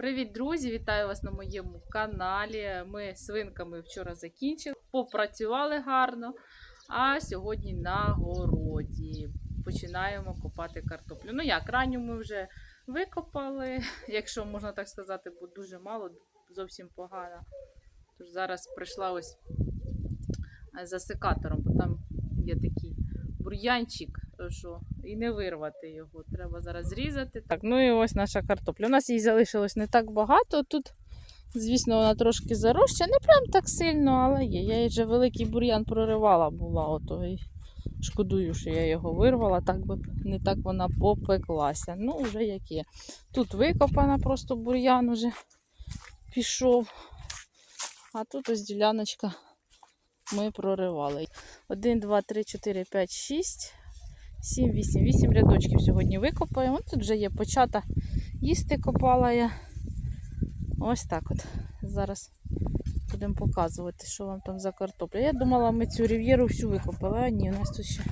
Привіт, друзі! Вітаю вас на моєму каналі. Ми свинками вчора закінчили, попрацювали гарно. А сьогодні на городі починаємо копати картоплю. Ну як, ранню ми вже викопали, якщо можна так сказати, бо дуже мало, зовсім погано. Тож зараз прийшла ось за секатором, бо там є такий бур'янчик, що і не вирвати його. Треба зараз зрізати. Так, ну і ось наша картопля. У нас її залишилось не так багато. Тут, звісно, вона трошки зароща, не прям так сильно, але є. Я їй вже великий бур'ян проривала була. Ото, і шкодую, що я його вирвала, так би не так вона попеклася. Ну, вже як є. Тут викопана, просто бур'ян уже пішов. А тут ось діляночка ми проривали. 1, 2, 3, 4, 5, 6, 7, 8. 8 рядочків сьогодні викопаємо. Тут вже є почата їсти копала я. Ось так от. Зараз будемо показувати, що вам там за картопля. Я думала, ми цю рів'єру всю викопали, а ні, у нас тут ще,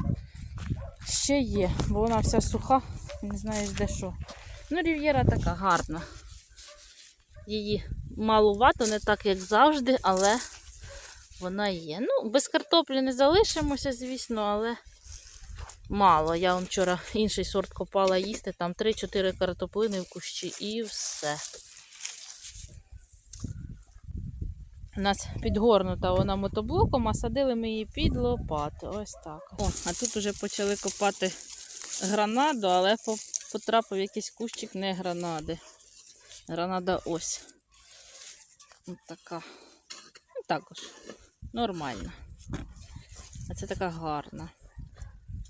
ще є, бо вона вся суха, не знаєш де що. Ну, рів'єра така гарна. Її малувато, не так, як завжди, але вона є. Ну, без картоплі не залишимося, звісно, але мало. Я вам вчора інший сорт копала їсти, там 3-4 картоплини в кущі і все. У нас підгорнута вона мотоблоком, а садили ми її під лопату. Ось так. О, а тут вже почали копати гранаду, але потрапив якийсь кущик не гранади. Гранада ось. Ось така. Ну, також нормальна. А це така гарна.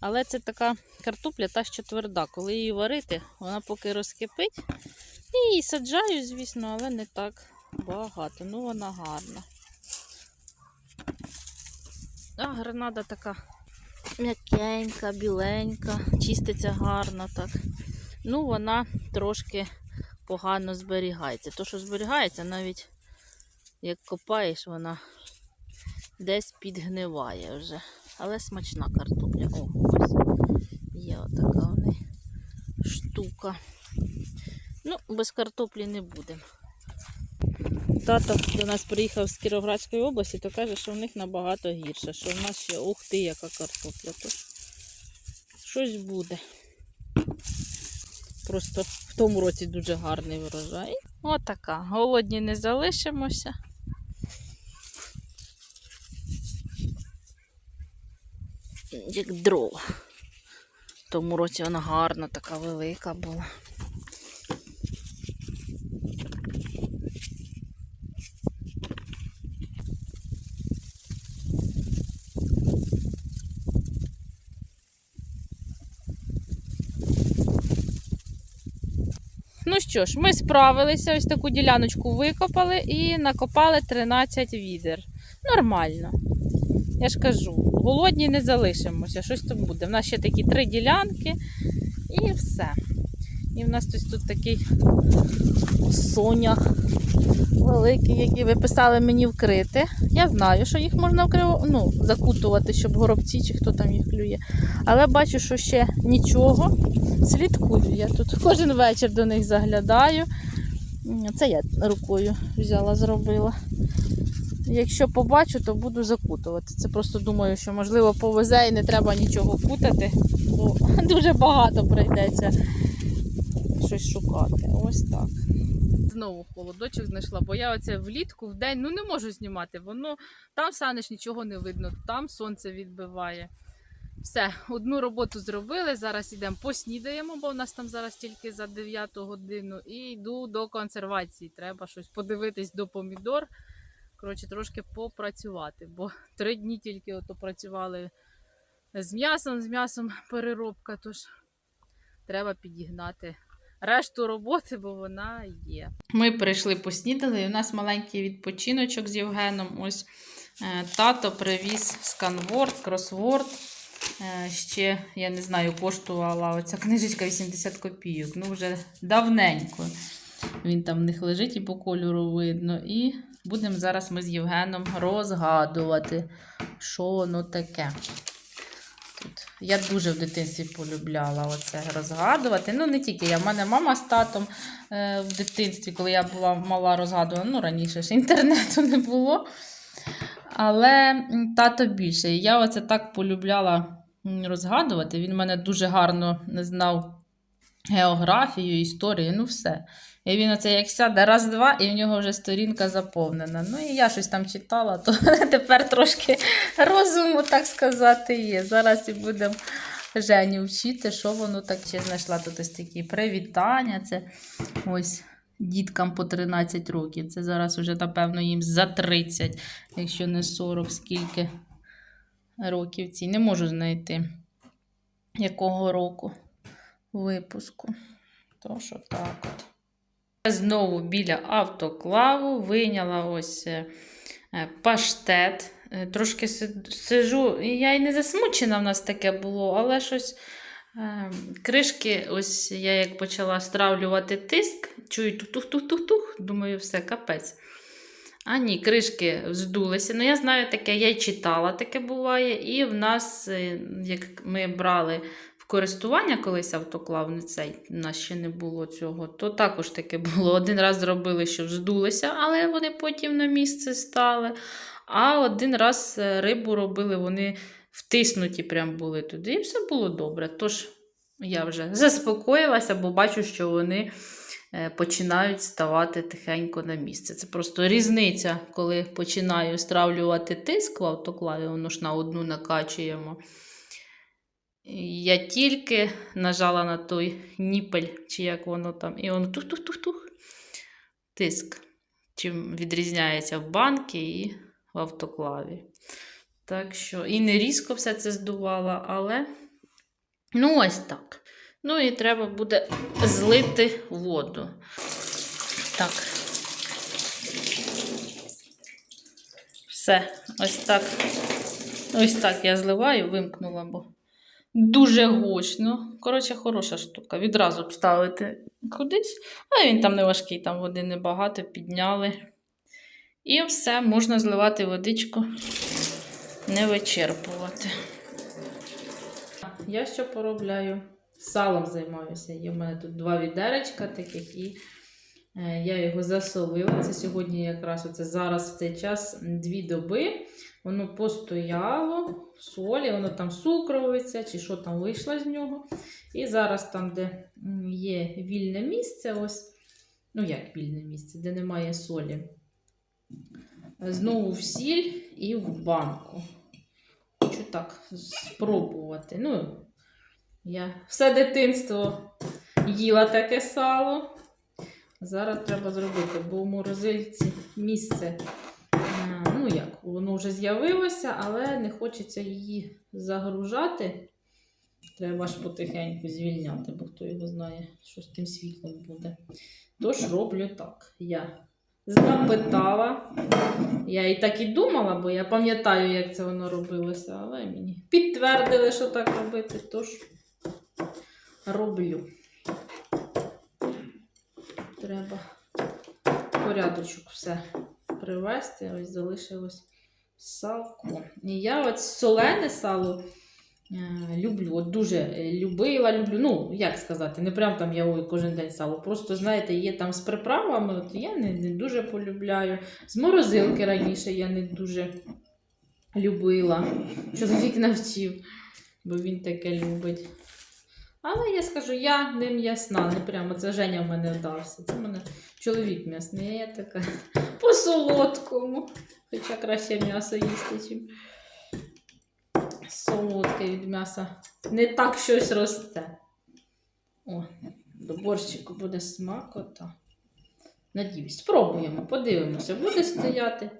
Але це така картопля та що тверда. Коли її варити, вона поки розкипить. І її саджаю, звісно, але не так багато. Ну, вона гарна. А гранада така м'якенька, біленька, чиститься гарно так. Ну, вона трошки погано зберігається. То, що зберігається, навіть як копаєш, вона десь підгниває вже. Але смачна картопля. О, ось є отака в штука. Ну, без картоплі не будемо. Тато до нас приїхав з Кіровоградської області, то каже, що в них набагато гірше, що в нас ще ух ти, яка картопля. То щось буде. Просто в тому році дуже гарний врожай. Отака. Голодні не залишимося. Як дрова. Тому році вона гарна, така велика була. Ну що ж, ми справилися, ось таку діляночку викопали і накопали 13 відер. Нормально. Я ж кажу, голодні не залишимося, щось там буде. У нас ще такі три ділянки і все. І в нас ось тут такий сонях великий, який ви писали мені вкрити. Я знаю, що їх можна вкриво, ну, закутувати, щоб горобці чи хто там їх клює. Але бачу, що ще нічого. Слідкую. Я тут кожен вечір до них заглядаю. Це я рукою взяла, зробила. Якщо побачу, то буду закутувати. Це просто думаю, що можливо повезе і не треба нічого кутати, бо дуже багато прийдеться щось шукати. Ось так. Знову холодочок знайшла, бо я оце влітку в день ну не можу знімати. Воно там саниш нічого не видно, там сонце відбиває. Все, одну роботу зробили. Зараз йдемо поснідаємо, бо в нас там зараз тільки за 9 годину. І йду до консервації. Треба щось подивитись до помідор. Коротше, трошки попрацювати, бо три дні тільки ото працювали з м'ясом, з м'ясом переробка, тож треба підігнати решту роботи, бо вона є. Ми прийшли поснідали, і у нас маленький відпочиночок з Євгеном. Ось е, тато привіз сканворд, кросворд. Е, Ще, я не знаю, коштувала оця книжечка 80 копійок. Ну, вже давненько. Він там в них лежить і по кольору видно. І будемо зараз ми з Євгеном розгадувати, що воно таке. Тут Я дуже в дитинстві полюбляла оце розгадувати. Ну, не тільки я. В мене мама з татом е, в дитинстві, коли я була мала, розгадувала. Ну, раніше ж інтернету не було. Але тато більше. Я оце так полюбляла розгадувати. Він мене дуже гарно знав географію, історію, ну все. І він оце як сяде раз-два, і в нього вже сторінка заповнена. Ну і я щось там читала, то тепер трошки розуму, так сказати, є. Зараз і будемо Женю вчити, що воно так ще знайшла. Тут ось такі привітання. Це ось діткам по 13 років. Це зараз вже, напевно, їм за 30, якщо не 40, скільки років ці. Не можу знайти, якого року випуску. То що так от. Знову біля автоклаву вийняла ось е, е, паштет. Е, Трошки си- сижу, я й не засмучена в нас таке було, але щось. Кришки, ось я як почала стравлювати тиск, чую тух-тух-тух-тух-тух, думаю, все, капець. А ні, кришки здулися. Ну, я знаю таке, я й читала, таке буває. І в нас, як ми брали користування колись автоклав, не цей, у нас ще не було цього, то також таке було. Один раз зробили, що здулися, але вони потім на місце стали. А один раз е, рибу робили, вони втиснуті прям були туди, і все було добре. Тож я вже заспокоїлася, бо бачу, що вони е, починають ставати тихенько на місце. Це просто різниця, коли починаю стравлювати тиск в автоклаві, воно ж на одну накачуємо. Я тільки нажала на той ніпель, чи як воно там, і воно тух-тух-тух-тух. Тиск. Чим відрізняється в банки і в автоклаві. Так що, і не різко все це здувала, але ну ось так. Ну і треба буде злити воду. Так. Все, ось так. Ось так я зливаю, вимкнула, бо дуже гучно. Коротше, хороша штука. Відразу б ставити кудись. А він там не важкий, там води небагато, підняли. І все, можна зливати водичку, не вичерпувати. Я що поробляю? Салом займаюся. Є в мене тут два відеречка таких, і е, я його засолила. Це сьогодні якраз оце зараз в цей час дві доби. Воно постояло в солі, воно там сукровиця, чи що там вийшло з нього. І зараз там, де є вільне місце, ось, ну як вільне місце, де немає солі. Знову в сіль і в банку. Хочу так спробувати. Ну, я все дитинство їла таке сало. Зараз треба зробити, бо в морозильці місце. Ну як, воно вже з'явилося, але не хочеться її загружати. Треба ж потихеньку звільняти, бо хто його знає, що з тим світлом буде. Тож роблю так. Я запитала. Я і так і думала, бо я пам'ятаю, як це воно робилося, але мені підтвердили, що так робити, тож роблю. Треба порядочок все привезти. Ось залишилось салко. І я от солене сало е, люблю. От дуже е, любила, люблю. Ну, як сказати, не прям там я ой, кожен день сало. Просто, знаєте, є там з приправами, от я не, не дуже полюбляю. З морозилки раніше я не дуже любила. Чоловік навчив, бо він таке любить. Але я скажу, я не м'ясна, не прямо це Женя в мене вдався. Це в мене чоловік м'ясний, я така по солодкому. Хоча краще м'ясо їсти, чим солодке від м'яса. Не так щось росте. О, до борщику буде смакота. Надіюсь, спробуємо, подивимося, буде стояти.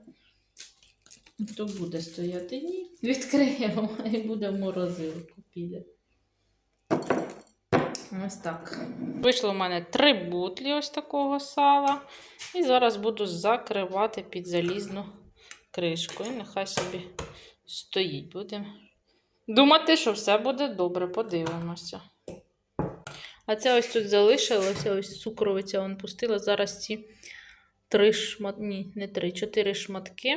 То буде стояти, ні. Відкриємо і буде в морозилку піде. Ось так. Вийшло в мене три бутлі ось такого сала. І зараз буду закривати під залізну кришку. І нехай собі стоїть. Будемо думати, що все буде добре. Подивимося. А це ось тут залишилося, ось цукровиця вон пустила. Зараз ці три шматки, ні, не три, чотири шматки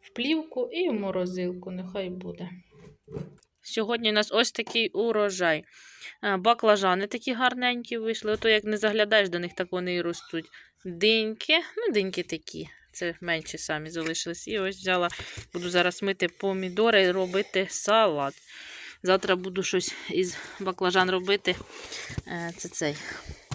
в плівку і в морозилку. Нехай буде. Сьогодні у нас ось такий урожай. Е, Баклажани такі гарненькі вийшли. Ото як не заглядаєш до них, так вони і ростуть. Диньки, ну, диньки такі. Це менші самі залишились. І ось взяла, буду зараз мити помідори і робити салат. Завтра буду щось із баклажан робити. Е, Це цей.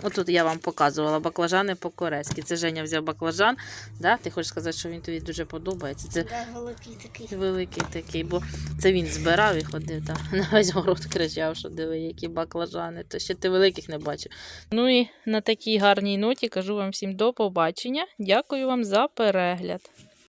Отут я вам показувала баклажани по-корейськи. Це Женя взяв баклажан. Да? Ти хочеш сказати, що він тобі дуже подобається. Це Да, великий такий. великий такий, бо це він збирав і ходив там на весь город кричав, що диви, які баклажани. То ще ти великих не бачив. Ну і на такій гарній ноті кажу вам всім до побачення. Дякую вам за перегляд.